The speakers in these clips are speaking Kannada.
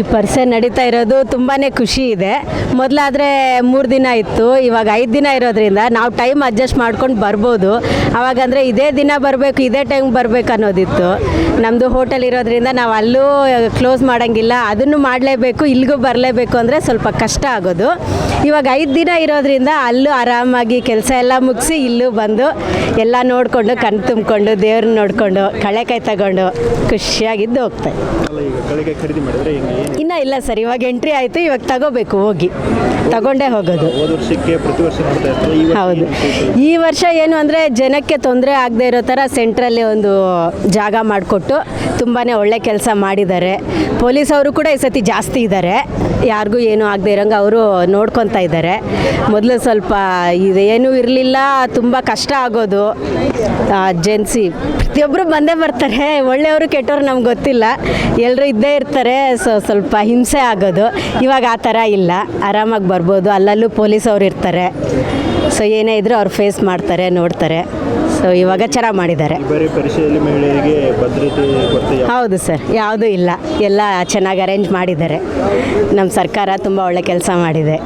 ಈ ಪರ್ಸೆ ನಡೀತಾ ಇರೋದು ತುಂಬಾ ಖುಷಿ ಇದೆ. ಮೊದಲಾದ್ರೆ ಮೂರು ದಿನ ಇತ್ತು, ಇವಾಗ ಐದು ದಿನ ಇರೋದ್ರಿಂದ ನಾವು ಟೈಮ್ ಅಡ್ಜಸ್ಟ್ ಮಾಡ್ಕೊಂಡು ಬರ್ಬೋದು. ಅವಾಗಂದರೆ ಇದೇ ದಿನ ಬರಬೇಕು, ಇದೇ ಟೈಮ್ ಬರಬೇಕು ಅನ್ನೋದಿತ್ತು. ನಮ್ಮದು ಹೋಟೆಲ್ ಇರೋದ್ರಿಂದ ನಾವು ಅಲ್ಲೂ ಕ್ಲೋಸ್ ಮಾಡೋಂಗಿಲ್ಲ, ಅದನ್ನು ಮಾಡಲೇಬೇಕು, ಇಲ್ಲಿಗೂ ಬರಲೇಬೇಕು ಅಂದರೆ ಸ್ವಲ್ಪ ಕಷ್ಟ ಆಗೋದು. ಇವಾಗ ಐದು ದಿನ ಇರೋದ್ರಿಂದ ಅಲ್ಲೂ ಆರಾಮಾಗಿ ಕೆಲಸ ಎಲ್ಲ ಮುಗಿಸಿ ಇಲ್ಲೂ ಬಂದು ಎಲ್ಲ ನೋಡಿಕೊಂಡು ಕಣ್ ತುಂಬಿಕೊಂಡು, ದೇವ್ರನ್ನ ನೋಡಿಕೊಂಡು ಕೈ ತಗೊಂಡು ಖುಷಿಯಾಗಿದ್ದು ಹೋಗ್ತಾ ಇನ್ನ ಇಲ್ಲ ಸರ್ ಇವಾಗ ಎಂಟ್ರಿ ಆಯಿತು ಇವಾಗ ತಗೋಬೇಕು ಹೋಗಿ. ತಗೊಂಡೇ ಹೋಗೋದು. ಹೋದ ಈ ವರ್ಷ ಏನು ವಿಶೇಷ? ಈ ವರ್ಷ ಏನು ಅಂದರೆ ಜನಕ್ಕೆ ತೊಂದರೆ ಆಗದೆ ಇರೋ ಥರ ಸೆಂಟ್ರಲ್ಲಿ ಒಂದು ಜಾಗ ಮಾಡಿಕೊಟ್ಟು ತುಂಬಾ ಒಳ್ಳೆ ಕೆಲಸ ಮಾಡಿದ್ದಾರೆ. ಪೊಲೀಸ್ ಅವರು ಕೂಡ ಈ ಸತಿ ಜಾಸ್ತಿ ಇದ್ದಾರೆ. ಯಾರಿಗೂ ಏನೂ ಆಗದೆ ಇರೋಂಗೆ ಅವರು ನೋಡ್ಕೊತಾ ಇದ್ದಾರೆ. ಮೊದಲು ಸ್ವಲ್ಪ ಇದೇನು ಇರಲಿಲ್ಲ ತುಂಬ ಕಷ್ಟ ಆಗೋದು. ಜೆನ್ಸಿ ಪ್ರತಿಯೊಬ್ಬರು ಬಂದೇ ಬರ್ತಾರೆ ಒಳ್ಳೆಯವರು ಕೆಟ್ಟವ್ರು ನಮ್ಗೆ ಗೊತ್ತಿಲ್ಲ. ಎಲ್ಲರೂ ಇದ್ದೇ ಇರ್ತಾರೆ ಸೊ ಸ್ವಲ್ಪ ಹಿಂಸೆ ಆಗೋದು. ಇವಾಗ ಆ ಥರ ಇಲ್ಲ. ಆರಾಮಾಗಿ ಬರ್ಬೋದು. ಅಲ್ಲಲ್ಲೂ ಪೊಲೀಸ್ ಅವ್ರು ಇರ್ತಾರೆ. ಸೊ ಏನೇ ಇದ್ರು ಅವ್ರು ಫೇಸ್ ಮಾಡ್ತಾರೆ ನೋಡ್ತಾರೆ. ಸೊ ಇವಾಗ ಚೆನ್ನಾಗಿ ಮಾಡಿದ್ದಾರೆ. ಹೌದು ಸರ್. ಯಾವುದೂ ಇಲ್ಲ. ಎಲ್ಲ ಚೆನ್ನಾಗಿ ಅರೇಂಜ್ ಮಾಡಿದ್ದಾರೆ. ನಮ್ಮ ಸರ್ಕಾರ ತುಂಬ ಒಳ್ಳೆ ಕೆಲಸ ಮಾಡಿದೆ.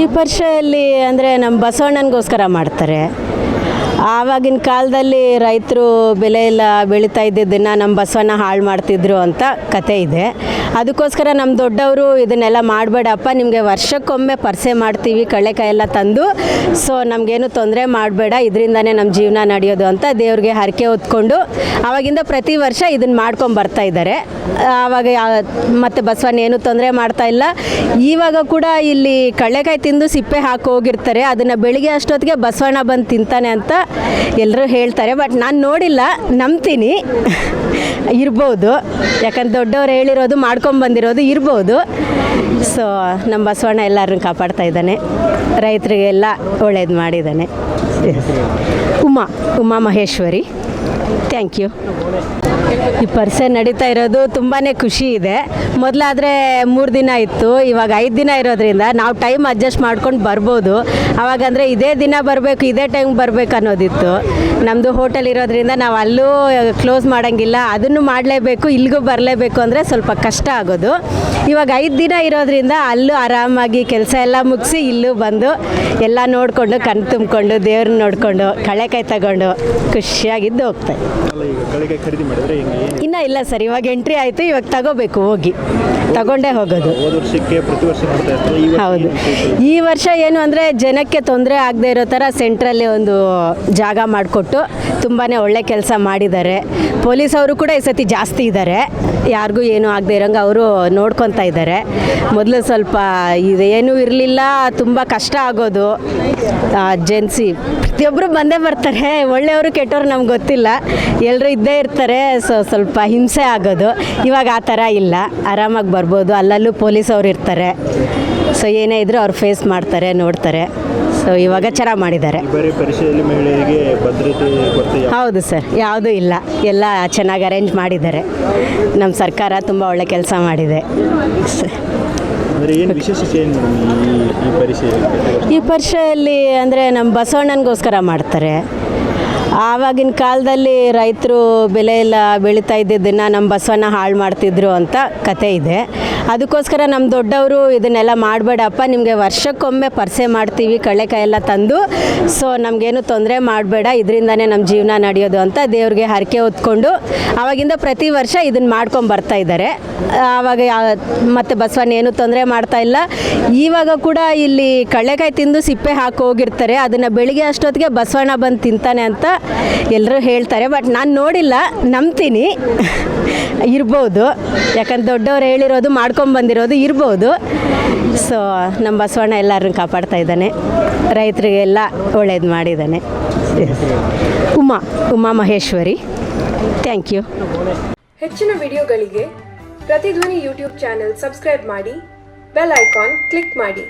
ಈ ಪರಿಷೆಯಲ್ಲಿ? ಅಂದರೆ ನಮ್ಮ ಬಸವಣ್ಣನಿಗೋಸ್ಕರ ಮಾಡ್ತಾರೆ. ಆವಾಗಿನ ಕಾಲದಲ್ಲಿ ರೈತರು ಬೆಲೆ ಎಲ್ಲ ಬೆಳೀತಾ ಇದ್ದಿದ್ದನ್ನು ನಮ್ಮ ಬಸವನ ಹಾಳು ಮಾಡ್ತಿದ್ರು ಅಂತ ಕತೆ ಇದೆ. ಅದಕ್ಕೋಸ್ಕರ ನಮ್ಮ ದೊಡ್ಡವರು ಇದನ್ನೆಲ್ಲ ಮಾಡಬೇಡಪ್ಪ, ನಿಮಗೆ ವರ್ಷಕ್ಕೊಮ್ಮೆ ಪರಿಸೆ ಮಾಡ್ತೀವಿ ಕಳೆಕಾಯಿ ಎಲ್ಲ ತಂದು. ಸೊ ನಮಗೇನು ತೊಂದರೆ ಮಾಡಬೇಡ, ಇದರಿಂದನೇ ನಮ್ಮ ಜೀವನ ನಡೆಯೋದು ಅಂತ ದೇವ್ರಿಗೆ ಹರಕೆ ಹೊತ್ಕೊಂಡು ಆವಾಗಿಂದ ಪ್ರತಿ ವರ್ಷ ಇದನ್ನು ಮಾಡ್ಕೊಂಡು ಬರ್ತಾ ಇದ್ದಾರೆ. ಆವಾಗ ಮತ್ತು ಬಸವಣ್ಣ ಏನು ತೊಂದರೆ ಮಾಡ್ತಾ ಇಲ್ಲ. ಇವಾಗ ಕೂಡ ಇಲ್ಲಿ ಕಳ್ಳೆಕಾಯಿ ತಿಂದು ಸಿಪ್ಪೆ ಹಾಕಿ ಹೋಗಿರ್ತಾರೆ. ಅದನ್ನು ಬೆಳಿಗ್ಗೆ ಅಷ್ಟೊತ್ತಿಗೆ ಬಸವಣ್ಣ ಬಂದು ತಿಂತಾನೆ ಅಂತ ಎಲ್ಲರೂ ಹೇಳ್ತಾರೆ ಬಟ್ ನಾನು ನೋಡಿಲ್ಲ ನಂಬ್ತೀನಿ. ಇರ್ಬೋದು. ಯಾಕಂದ್ರೆ ದೊಡ್ಡವ್ರು ಹೇಳಿರೋದು ಮಾಡ್ಕೊಂಡು ಬಂದಿರೋದು ಇರ್ಬೋದು. ಸೊ ನಮ್ಮ ಬಸವಣ್ಣ ಎಲ್ಲರನ್ನು ಕಾಪಾಡ್ತಾ ಇದ್ದಾನೆ. ರೈತರಿಗೆಲ್ಲ ಒಳ್ಳೇದು ಮಾಡಿದ್ದಾನೆ. ಉಮಾ ಉಮಾ ಮಹೇಶ್ವರಿ. ಥ್ಯಾಂಕ್ ಯು ಈ ಪರ್ಸೆ ನಡೀತಾ ಇರೋದು ತುಂಬಾ ಖುಷಿ ಇದೆ. ಮೊದಲಾದರೆ ಮೂರು ದಿನ ಇತ್ತು, ಇವಾಗ ಐದು ದಿನ ಇರೋದ್ರಿಂದ ನಾವು ಟೈಮ್ ಅಡ್ಜಸ್ಟ್ ಮಾಡ್ಕೊಂಡು ಬರ್ಬೋದು. ಅವಾಗಂದರೆ ಇದೇ ದಿನ ಬರಬೇಕು, ಇದೇ ಟೈಮ್ ಬರಬೇಕು ಅನ್ನೋದಿತ್ತು. ನಮ್ಮದು ಹೋಟೆಲ್ ಇರೋದ್ರಿಂದ ನಾವು ಅಲ್ಲೂ ಕ್ಲೋಸ್ ಮಾಡೋಂಗಿಲ್ಲ, ಅದನ್ನು ಮಾಡಲೇಬೇಕು, ಇಲ್ಲಿಗೂ ಬರಲೇಬೇಕು ಅಂದರೆ ಸ್ವಲ್ಪ ಕಷ್ಟ ಆಗೋದು. ಇವಾಗ ಐದು ದಿನ ಇರೋದ್ರಿಂದ ಅಲ್ಲೂ ಆರಾಮಾಗಿ ಕೆಲಸ ಎಲ್ಲ ಮುಗಿಸಿ ಇಲ್ಲೂ ಬಂದು ಎಲ್ಲ ನೋಡಿಕೊಂಡು ಕಣ್ ತುಂಬಿಕೊಂಡು, ದೇವ್ರನ್ನ ನೋಡಿಕೊಂಡು ಕಳೆಕಾಯಿ ತಗೊಂಡು ಖುಷಿಯಾಗಿದ್ದು ಹೋಗ್ತಾ ಅಲ್ಲ ಈಗ ಕಳೆಗೆ ಖರೀದಿ ಮಾಡಿದ್ರೆ ಏನು ಇನ್ನ ಇಲ್ಲ ಸರ್ ಇವಾಗ ಎಂಟ್ರಿ ಆಯಿತು ಇವಾಗ ತಗೋಬೇಕು ಹೋಗಿ. ತಗೊಂಡೇ ಹೋಗೋದು. ಹೋದ ಈ ವರ್ಷ ಏನು ವಿಶೇಷ? ಈ ವರ್ಷ ಏನು ಅಂದರೆ ಜನಕ್ಕೆ ತೊಂದರೆ ಆಗದೆ ಇರೋ ಥರ ಸೆಂಟ್ರಲ್ಲಿ ಒಂದು ಜಾಗ ಮಾಡಿಕೊಟ್ಟು ತುಂಬಾ ಒಳ್ಳೆ ಕೆಲಸ ಮಾಡಿದ್ದಾರೆ. ಪೊಲೀಸ್ ಅವರು ಕೂಡ ಈ ಸತಿ ಜಾಸ್ತಿ ಇದ್ದಾರೆ. ಯಾರಿಗೂ ಏನೂ ಆಗದೆ ಇರೋಂಗೆ ಅವರು ನೋಡ್ಕೊತಾ ಇದ್ದಾರೆ. ಮೊದಲು ಸ್ವಲ್ಪ ಇದೇನೂ ಇರಲಿಲ್ಲ ತುಂಬ ಕಷ್ಟ ಆಗೋದು. ಜೆನ್ಸಿ ಪ್ರತಿಯೊಬ್ಬರು ಬಂದೇ ಬರ್ತಾರೆ ಒಳ್ಳೆಯವರು ಕೆಟ್ಟವ್ರು ನಮ್ಗೆ ಗೊತ್ತಿಲ್ಲ. ಎಲ್ಲರೂ ಇದ್ದೇ ಇರ್ತಾರೆ ಸೊ ಸ್ವಲ್ಪ ಹಿಂಸೆ ಆಗೋದು. ಇವಾಗ ಆ ಥರ ಇಲ್ಲ. ಆರಾಮಾಗಿ ಬರ್ಬೋದು. ಅಲ್ಲಲ್ಲೂ ಪೊಲೀಸ್ ಅವ್ರು ಇರ್ತಾರೆ. ಸೊ ಏನೇ ಇದ್ರೂ ಅವ್ರು ಫೇಸ್ ಮಾಡ್ತಾರೆ ನೋಡ್ತಾರೆ. ಸೊ ಇವಾಗ ಚೆನ್ನಾಗಿ ಮಾಡಿದ್ದಾರೆ. ಹೌದು ಸರ್. ಯಾವುದೂ ಇಲ್ಲ. ಎಲ್ಲ ಚೆನ್ನಾಗಿ ಅರೇಂಜ್ ಮಾಡಿದ್ದಾರೆ. ನಮ್ಮ ಸರ್ಕಾರ ತುಂಬ ಒಳ್ಳೆ ಕೆಲಸ ಮಾಡಿದೆ? ಈ ಪರಿಷೆಯಲ್ಲಿ? ಅಂದರೆ ನಮ್ಮ ಬಸವಣ್ಣನಿಗೋಸ್ಕರ ಮಾಡ್ತಾರೆ. ಆವಾಗಿನ ಕಾಲದಲ್ಲಿ ರೈತರು ಬೆಲೆ ಎಲ್ಲ ಬೆಳೀತಾ ಇದ್ದಿದ್ದನ್ನು ನಮ್ಮ ಬಸವಣ್ಣ ಹಾಳು ಮಾಡ್ತಿದ್ರು ಅಂತ ಕತೆ ಇದೆ. ಅದಕ್ಕೋಸ್ಕರ ನಮ್ಮ ದೊಡ್ಡವರು ಇದನ್ನೆಲ್ಲ ಮಾಡಬೇಡಪ್ಪ. ನಿಮಗೆ ವರ್ಷಕ್ಕೊಮ್ಮೆ ಪರಿಸೆ ಮಾಡ್ತೀವಿ ಕಳೆಕಾಯಿ ಎಲ್ಲ ತಂದು. ಸೊ ನಮಗೇನು ತೊಂದರೆ ಮಾಡಬೇಡ. ಇದರಿಂದನೇ ನಮ್ಮ ಜೀವನ ನಡೆಯೋದು ಅಂತ ದೇವ್ರಿಗೆ ಹರಕೆ ಹೊತ್ಕೊಂಡು ಆವಾಗಿಂದ ಪ್ರತಿ ವರ್ಷ ಇದನ್ನು ಮಾಡ್ಕೊಂಡು ಬರ್ತಾ ಇದ್ದಾರೆ. ಆವಾಗ ಮತ್ತು ಬಸವಣ್ಣ ಏನು ತೊಂದರೆ ಮಾಡ್ತಾ ಇಲ್ಲ. ಇವಾಗ ಕೂಡ ಇಲ್ಲಿ ಕಳ್ಳೆಕಾಯಿ ತಿಂದು ಸಿಪ್ಪೆ ಹಾಕಿ ಹೋಗಿರ್ತಾರೆ. ಅದನ್ನು ಬೆಳಿಗ್ಗೆ ಅಷ್ಟೊತ್ತಿಗೆ ಬಸವಣ್ಣ ಬಂದು ತಿಂತಾನೆ ಅಂತ ಎಲ್ಲರೂ ಹೇಳ್ತಾರೆ. ಬಟ್ ನಾನು ನೋಡಿಲ್ಲ, ನಂಬ್ತೀನಿ. ಇರ್ಬೋದು. ಯಾಕಂದ್ರೆ ದೊಡ್ಡವ್ರು ಹೇಳಿರೋದು ಮಾಡ್ಕೊಂಡು ಬಂದಿರೋದು ಇರ್ಬೋದು. ಸೊ ನಮ್ಮ ಬಸವಣ್ಣ ಎಲ್ಲರನ್ನು ಕಾಪಾಡ್ತಾ ಇದ್ದಾನೆ. ರೈತರಿಗೆಲ್ಲ ಒಳ್ಳೇದು ಮಾಡಿದ್ದಾನೆ. ಉಮಾ ಉಮಾ ಮಹೇಶ್ವರಿ. ಥ್ಯಾಂಕ್ ಯು ಹೆಚ್ಚಿನ ವಿಡಿಯೋಗಳಿಗೆ ಪ್ರತಿಧ್ವನಿ ಯೂಟ್ಯೂಬ್ ಚಾನೆಲ್ ಸಬ್ಸ್ಕ್ರೈಬ್ ಮಾಡಿ, ಬೆಲ್ ಐಕಾನ್ ಕ್ಲಿಕ್ ಮಾಡಿ.